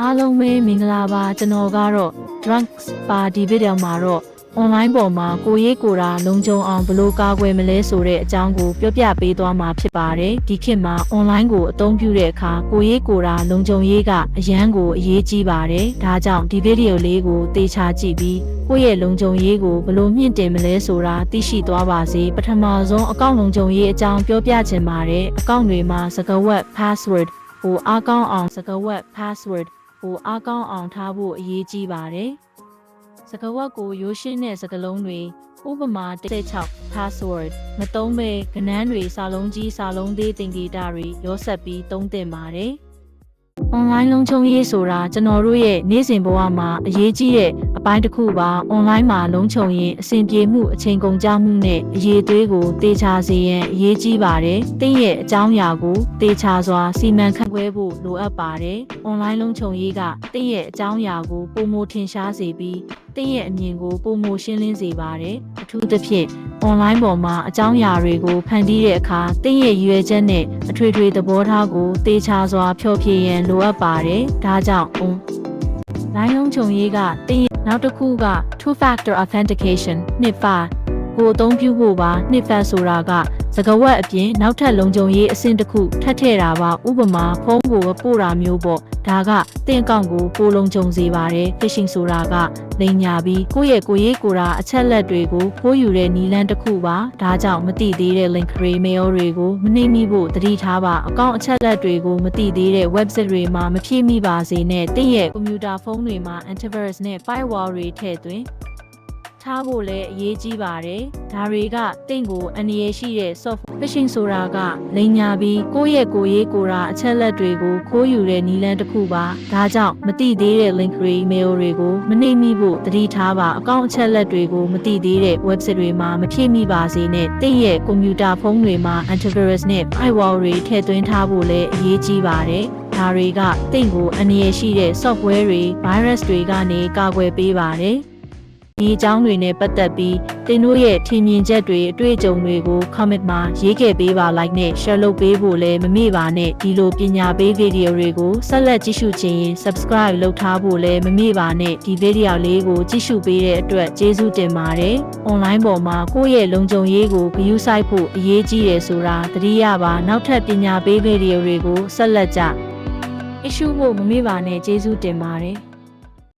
အားလုံးပဲမင်္ဂလာပါကျွန်တော်ကတော့ Drunks Party ဗီဒီယိုမှာတော့ online ပေါ်မှာကိုရေးကိုတာလုံခြုံအောင်ဘယ်လိုကာကွယ်မလဲဆိုတဲ့အကြောင်းကိုပြောပြပေးသွားမှာဖြစ်ပါတယ်ဒီခေတ်မှာ online ကိုအသုံးပြုတဲ့အခါကိုရေးကိုတာလုံခြုံရေးကအရန်ကိုအရေးကြီးပါတယ်ဒါကြောင့်ဒီဗီဒီယိုလေးကိုသေချာကြည့်ပြီးကိုယ့်ရဲ့လုံခြုံရေးကိုဘယ်လိုမြင့်တင်မလဲဆိုတာသိရှိသွားပါစေပထမဆုံးအကောင့်လုံခြုံရေးအကြောင်းပြောပြချင်ပါတယ်အကောင့်တွေမှာစကားဝတ် password ဟိုအားကောင်းအောင်စကားဝတ် password ဟိုအားကောင်းအောင်ထားဖို့အရေးကြီးပါတယ်။စကားဝတ်ကိုရိုးရှင်းတဲ့စကားလုံးတွေဥပမာ16 password မသုံးဘဲကဏ္ဍတွေစာလုံးကြီးစာလုံးသေးသင်္ကေတတွေရောဆက်ပြီးသုံးသင့်ပါတယ်။ online လုံခြုံရေးဆိုတာကျွန်တော်တို့ရဲ့နေ့စဉ်ဘဝမှာအရေးကြီးတဲ့အပိုင်းတစ်ခုပါ online မှာလုံခြုံရင်အဆင်ပြေမှုအချိန်ကုန်ကြမှုနဲ့အရေးသွေးကိုတေချာစေရန်အရေးကြီးပါတယ်။တင့်ရဲ့အကြောင်းအရာကိုတေချာစွာစီမံခန့်ခွဲဖို့လိုအပ်ပါတယ်။ online လုံခြုံရေးကတင့်ရဲ့အကြောင်းအရာကိုပုံမထင်ရှားစေပြီးတင့်ရဲ့အမြင်ကိုပုံမရှင်းလင်းစေပါတယ်။အထူးသဖြင့် online ပေါ်မှာအကြောင်းအရာတွေကိုဖန်တီးတဲ့အခါတင့်ရဲ့ရည်ရွယ်ချက်နဲ့အထွေထွေသဘောထားကိုတေချာစွာဖျော်ဖြေရန်လိုအပ်ပါတယ်။ဒါကြောင့် on လိုင်းလုံးခြုံရေးကတင်းရဲ့နောက်တစ်ခုက two factor authentication နှစ်ပါ ကိုအသုံးပြုဖို့ပါနှစ်ဖက်ဆိုတာကစကဝတ်အပြင်နောက်ထပ်လုံခြုံရေးအဆင့်တစ်ခုထပ်ထည့်တာပါဥပမာဖုန်းကိုပို့တာမျိုးပေါ့ဒါကတင့်အကောင့်ကိုပိုလုံခြုံစေပါတယ် phishing ဆိုတာကလိမ်ညာပြီးကိုယ့်ရဲ့ကိုယ်ရေးကိုယ်တာအချက်လက်တွေကိုခိုးယူတဲ့နီလန်းတစ်ခုပါဒါကြောင့်မတိသေးတဲ့ link တွေ mail တွေကိုမနှိမ့်မိဖို့သတိထားပါအကောင့်အချက်လက်တွေကိုမတိသေးတဲ့ website တွေမှာမဖြည့်မိပါစေနဲ့တင့်ရဲ့ကွန်ပျူတာဖုန်းတွေမှာ antivirus နဲ့ firewall တွေထည့်သွင်း ထားဖို့လည်းအရေးကြီးပါတယ်။ဒါတွေကတင့်ကိုအန္တရာယ်ရှိတဲ့ software phishing ဆိုတာကလိမ်ညာပြီးကိုယ့်ရဲ့ကိုယ်ရေးကိုယ်တာအချက်လက်တွေကိုခိုးယူတဲ့နည်းလမ်းတစ်ခုပါ။ဒါကြောင့်မတိသေးတဲ့ link တွေ mail တွေကိုမနှိမ့်မိဖို့သတိထားပါအကောင့်အချက်လက်တွေကိုမတိသေးတဲ့ website တွေမှာမဖြည့်မိပါစေနဲ့တင့်ရဲ့ကွန်ပျူတာဖုန်းတွေမှာ antivirus နဲ့ firewall တွေထည့်သွင်းထားဖို့လည်းအရေးကြီးပါတယ်။ဒါတွေကတင့်ကိုအန္တရာယ်ရှိတဲ့ software တွေ virus တွေကနေကာကွယ်ပေးပါတယ်။ ဒီအကြောင်းတွေနဲ့ပတ်သက်ပြီးတင်တို့ရဲ့ထင်မြင်ချက်တွေအတွေ့အကြုံတွေကို comment မှာရေးခဲ့ပေးပါ like နဲ့ share လုပ်ပေးဖို့လည်းမမေ့ပါနဲ့ဒီလိုပညာပေးဗီဒီယိုတွေကိုဆက်လက်ကြည့်ရှုခြင်းရင် subscribe လုပ်ထားဖို့လည်းမမေ့ပါနဲ့ဒီဗီဒီယိုလေးကိုကြည့်ရှုပေးတဲ့အတွက်ကျေးဇူးတင်ပါတယ် online ပေါ်မှာကိုယ့်ရဲ့လုံခြုံရေးကိုဂရုစိုက်ဖို့အရေးကြီးတယ်ဆိုတာသတိရပါနောက်ထပ်ပညာပေးဗီဒီယိုတွေကိုဆက်လက်ကြ issue ဖို့မမေ့ပါနဲ့ကျေးဇူးတင်ပါတယ်